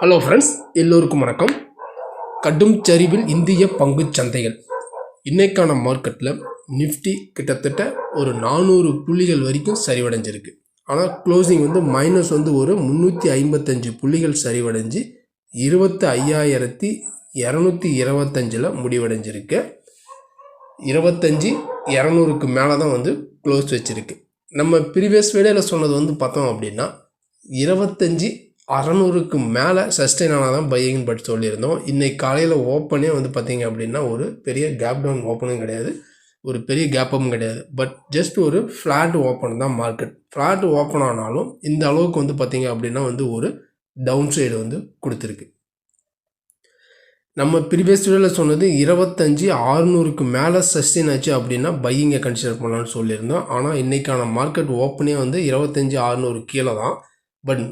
Hello friends எல்லோருக்கும் வணக்கம். கடும் சரிவில் இந்திய பங்குச் சந்தைகள். இன்னைக்கான மார்க்கெட்டில் நிஃப்டி கிட்டத்தட்ட ஒரு நானூறு புள்ளிகள் வரைக்கும் சரிவடைஞ்சிருக்கு. ஆனால் க்ளோசிங் வந்து மைனஸ் வந்து ஒரு முந்நூற்றி ஐம்பத்தஞ்சு புள்ளிகள் சரிவடைஞ்சு இருபத்தி ஐயாயிரத்தி இரநூத்தி இருபத்தஞ்சில் முடிவடைஞ்சிருக்கு. இருபத்தஞ்சி இரநூறுக்கு மேலே தான் வந்து க்ளோஸ் வச்சுருக்கு. நம்ம ப்ரீவியஸ் வீடியோவில் சொன்னது வந்து பார்த்தோம் அப்படின்னா இருபத்தஞ்சி அறநூறுக்கு மேலே சஸ்டெயின் ஆனால் தான் பையிங்னு பட் சொல்லியிருந்தோம். இன்றைக்கி காலையில் ஓப்பனே வந்து பார்த்தீங்க அப்படின்னா ஒரு பெரிய கேப் டவுன் ஓப்பனும் கிடையாது. ஒரு பெரிய கேப்பும் கிடையாது. பட் ஜஸ்ட் ஒரு ஃப்ளாட் ஓப்பன் தான் மார்க்கெட் ஃப்ளாட் ஓப்பன் ஆனாலும் இந்த அளவுக்கு வந்து பார்த்தீங்க அப்படின்னா வந்து ஒரு டவுன் சைடு வந்து கொடுத்துருக்கு. நம்ம ப்ரீவியஸ் வீடியோவில் சொன்னது இருபத்தஞ்சி ஆறுநூறுக்கு மேலே சஸ்டெயின் ஆச்சு அப்படின்னா பையிங்கை கன்சிடர் பண்ணலான்னு சொல்லியிருந்தோம். ஆனால் இன்றைக்கான மார்க்கெட் ஓப்பனே வந்து இருபத்தஞ்சி ஆறுநூறு கீழே தான் பட்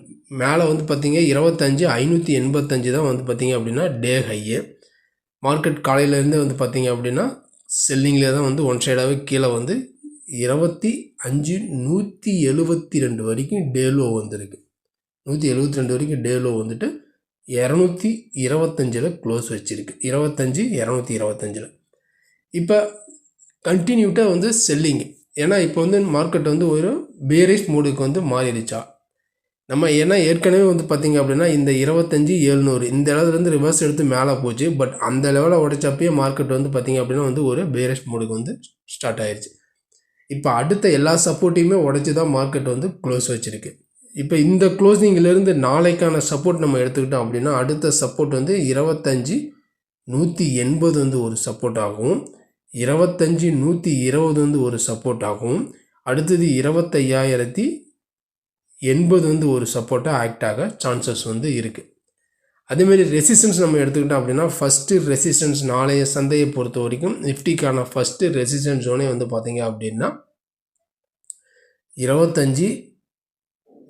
மேலே வந்து பார்த்திங்க இருபத்தஞ்சி ஐநூற்றி எண்பத்தஞ்சு தான் வந்து பார்த்திங்க அப்படின்னா டே ஹையு. மார்க்கெட் காலையிலேருந்தே வந்து பார்த்தீங்க அப்படின்னா செல்லிங்கில் தான் வந்து ஒன் சைடாகவே கீழே வந்து இருபத்தி அஞ்சு நூற்றி எழுபத்தி ரெண்டு வரைக்கும் டே லோ வந்திருக்கு. நூற்றி எழுபத்தி ரெண்டு வரைக்கும் டே லோ வந்துட்டு இரநூத்தி இருபத்தஞ்சில் க்ளோஸ் வச்சுருக்கு. இருபத்தஞ்சி இரநூத்தி இருபத்தஞ்சில். இப்போ கண்டினியூட்டாக வந்து செல்லிங்கு. ஏன்னா இப்போ வந்து மார்க்கெட் வந்து ஒரு பேரிஷ் மூடுக்கு வந்து மாறிடுச்சா? நம்ம ஏன்னா ஏற்கனவே வந்து பார்த்திங்க அப்படின்னா இந்த இருபத்தஞ்சி எழுநூறு இந்த இடத்துலேருந்து ரிவர்ஸ் எடுத்து மேலே போச்சு. பட் அந்த லெவலில் உடைச்சப்பயே மார்க்கெட் வந்து பார்த்திங்க அப்படின்னா வந்து ஒரு பேரஸ் மூடுக்கு வந்து ஸ்டார்ட் ஆயிடுச்சு இப்போ அடுத்த எல்லா சப்போர்ட்டையுமே உடச்சி தான் மார்க்கெட் வந்து க்ளோஸ் வச்சுருக்கு. இப்போ இந்த க்ளோசிங்கிலேருந்து நாளைக்கான சப்போர்ட் நம்ம எடுத்துக்கிட்டோம் அப்படின்னா அடுத்த சப்போர்ட் வந்து இருபத்தஞ்சி நூற்றி எண்பது வந்து ஒரு சப்போர்ட் ஆகும். இருபத்தஞ்சி நூற்றி இருபது வந்து ஒரு சப்போர்ட் ஆகும். அடுத்தது இருபத்தையாயிரத்தி எண்பது வந்து ஒரு சப்போர்ட்டாக ஆக்ட் ஆக சான்சஸ் வந்து இருக்குது அதேமாரி ரெசிஸ்டன்ஸ் நம்ம எடுத்துக்கிட்டோம் அப்படின்னா ஃபஸ்ட்டு ரெசிஸ்டன்ஸ் நாளைய சந்தையை பொறுத்த வரைக்கும் நிஃப்டிக்கான ஃபஸ்ட்டு ரெசிஸ்டன்ஸ் ஜோனே வந்து பார்த்தீங்க அப்படின்னா இருபத்தஞ்சி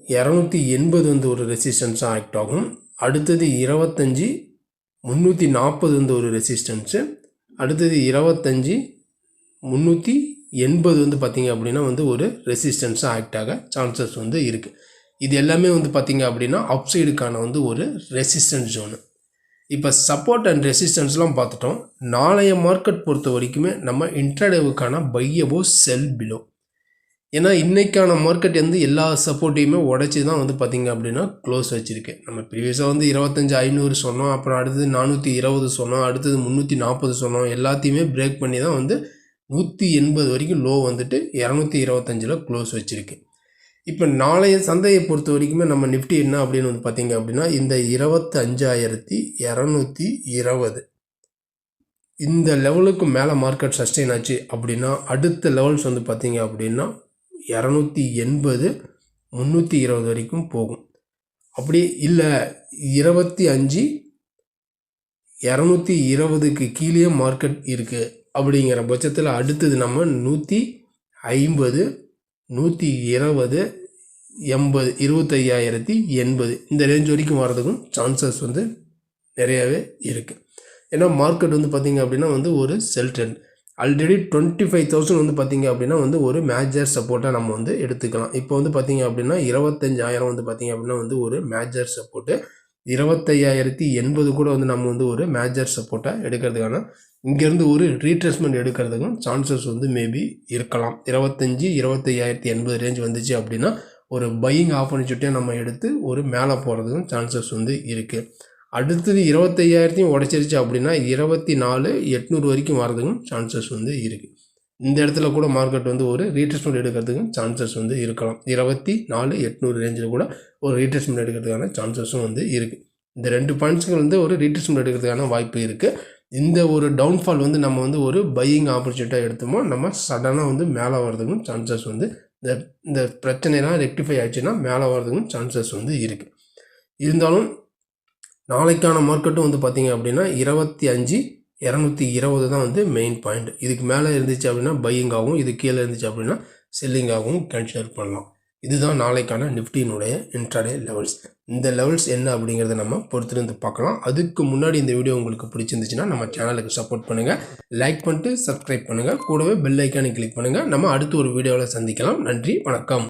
இரநூத்தி எண்பது வந்து ஒரு ரெசிஸ்டன்ஸாக ஆக்ட் ஆகும். அடுத்தது இருபத்தஞ்சி முந்நூற்றி நாற்பது வந்து ஒரு ரெசிஸ்டன்ஸு அடுத்தது இருபத்தஞ்சி முந்நூற்றி எண்பது வந்து பார்த்திங்க அப்படின்னா வந்து ஒரு ரெசிஸ்டன்ஸாக ஆக்ட் ஆக சான்சஸ் வந்து இருக்குது இது எல்லாமே வந்து பார்த்திங்க அப்படின்னா அப்சைடுக்கான வந்து ஒரு ரெசிஸ்டன்ஸ் ஜோனு இப்போ சப்போர்ட் அண்ட் ரெசிஸ்டன்ஸ்லாம் பார்த்துட்டோம். நாளைய மார்க்கெட் பொறுத்த வரைக்குமே நம்ம இன்ட்ரடேவுக்கான பையவோ செல் பிலோ ஏன்னா இன்றைக்கான மார்க்கெட் வந்து எல்லா சப்போர்ட்டையுமே உடச்சி தான் வந்து பார்த்திங்க அப்படின்னா க்ளோஸ் வச்சுருக்கு. நம்ம ப்ரீவியஸாக வந்து இருபத்தஞ்சி ஐநூறு சொன்னோம் அப்புறம் அடுத்தது நானூற்றி இருபது சொன்னோம் அடுத்தது முந்நூற்றி நாற்பது சொன்னோம் எல்லாத்தையுமே பிரேக் பண்ணி தான் வந்து நூற்றி எண்பது வரைக்கும் லோ வந்துட்டு இரநூத்தி இருபத்தஞ்சில் க்ளோஸ் வச்சுருக்கு. இப்போ நாளைய சந்தையை பொறுத்த வரைக்குமே நம்ம நிஃப்டி என்ன அப்படின்னு வந்து பார்த்தீங்க அப்படின்னா இந்த இருபத்தி அஞ்சாயிரத்தி இரநூத்தி இருபது. இந்த லெவலுக்கு மேலே மார்க்கெட் சஸ்டெயின் ஆச்சு அப்படின்னா அடுத்த லெவல்ஸ் வந்து பார்த்தீங்க அப்படின்னா இரநூத்தி எண்பது முந்நூற்றி இருபது வரைக்கும் போகும். அப்படி இல்லை இருபத்தி அஞ்சு இரநூத்தி இருபதுக்கு கீழே மார்க்கெட் இருக்குது அப்படிங்கிற பட்சத்தில் அடுத்தது நம்ம நூற்றி ஐம்பது நூற்றி இருபது எண்பது இருபத்தையாயிரத்தி எண்பது. இந்த ரேஞ்ச் வரைக்கும் வர்றதுக்கும் சான்சஸ் வந்து நிறையாவே இருக்குது ஏன்னா மார்க்கெட் வந்து பார்த்திங்க அப்படின்னா வந்து ஒரு sell trend already twenty five thousand வந்து பார்த்திங்க அப்படின்னா வந்து ஒரு மேஜர் சப்போர்ட்டாக நம்ம வந்து எடுத்துக்கலாம். இப்போ வந்து பார்த்திங்க அப்படின்னா இருபத்தஞ்சாயிரம் வந்து பார்த்திங்க அப்படின்னா வந்து ஒரு மேஜர் சப்போர்ட்டு இருபத்தையாயிரத்தி எண்பது கூட வந்து நம்ம வந்து ஒரு மேஜர் சப்போர்ட்டாக எடுக்கிறதுக்கான இங்கேருந்து ஒரு ரீட்ரேஸ்மெண்ட் எடுக்கிறதுக்கும் சான்சஸ் வந்து மேபி இருக்கலாம். இருபத்தஞ்சி இருபத்தையாயிரத்தி எண்பது ரேஞ்ச் வந்துச்சு அப்படின்னா ஒரு பையிங் ஆப்பர்ச்சுனிட்டியாக நம்ம எடுத்து ஒரு மேலே போகிறதுக்கும் சான்சஸ் வந்து இருக்குது அடுத்தது இருபத்தையாயிரத்தையும் உடச்சிருச்சு அப்படின்னா இருபத்தி நாலு எட்நூறு வரைக்கும் வரதுக்கும் சான்சஸ் வந்து இருக்குது இந்த இடத்துல கூட மார்க்கெட் வந்து ஒரு ரீட்ரெஸ்மெண்ட் எடுக்கிறதுக்கு சான்சஸ் வந்து இருக்கலாம். இருபத்தி நாலு எட்நூறு ரேஞ்சில் கூட ஒரு ரீட்ரெஸ்மெண்ட் எடுக்கிறதுக்கான சான்சஸும் வந்து இருக்குது இந்த ரெண்டு பாயிண்ட்ஸுக்கு வந்து ஒரு ரீட்ரெஸ்மெண்ட் எடுக்கிறதுக்கான வாய்ப்பு இருக்குது இந்த ஒரு டவுன்ஃபால் வந்து நம்ம வந்து ஒரு பையிங் ஆப்பர்ச்சுனிட்டியாக எடுத்தோமோ நம்ம சடனாக வந்து மேலே வர்றதுக்கும் சான்சஸ் வந்து இந்த இந்த பிரச்சனைலாம் ரெக்டிஃபை ஆச்சுன்னா மேலே வர்றதுக்கும் சான்சஸ் வந்து இருக்குது இருந்தாலும் நாளைக்கான மார்க்கெட்டும் வந்து பார்த்திங்க அப்படின்னா இருபத்தி அஞ்சு இரநூத்தி இருபது தான் வந்து மெயின் பாயிண்ட் இதுக்கு மேலே இருந்துச்சு அப்படின்னா பையிங் ஆகும். இது கீழே இருந்துச்சு அப்படின்னா செல்லிங் ஆகும். கன்சிடர் பண்ணலாம். இதுதான் நாளைக்கான நிஃப்டியினுடைய இன்ட்ராடே லெவல்ஸ் இந்த லெவல்ஸ் என்ன அப்படிங்கிறத நம்ம பொறுத்திருந்து பார்க்கலாம். அதுக்கு முன்னாடி இந்த வீடியோ உங்களுக்கு பிடிச்சிருந்துச்சுன்னா நம்ம சேனலுக்கு சப்போர்ட் பண்ணுங்கள் லைக் பண்ணிட்டு சப்ஸ்கிரைப் பண்ணுங்கள் கூடவே பெல் ஐக்கானை கிளிக் பண்ணுங்கள் நம்ம அடுத்த ஒரு வீடியோவில் சந்திக்கலாம். நன்றி. வணக்கம்.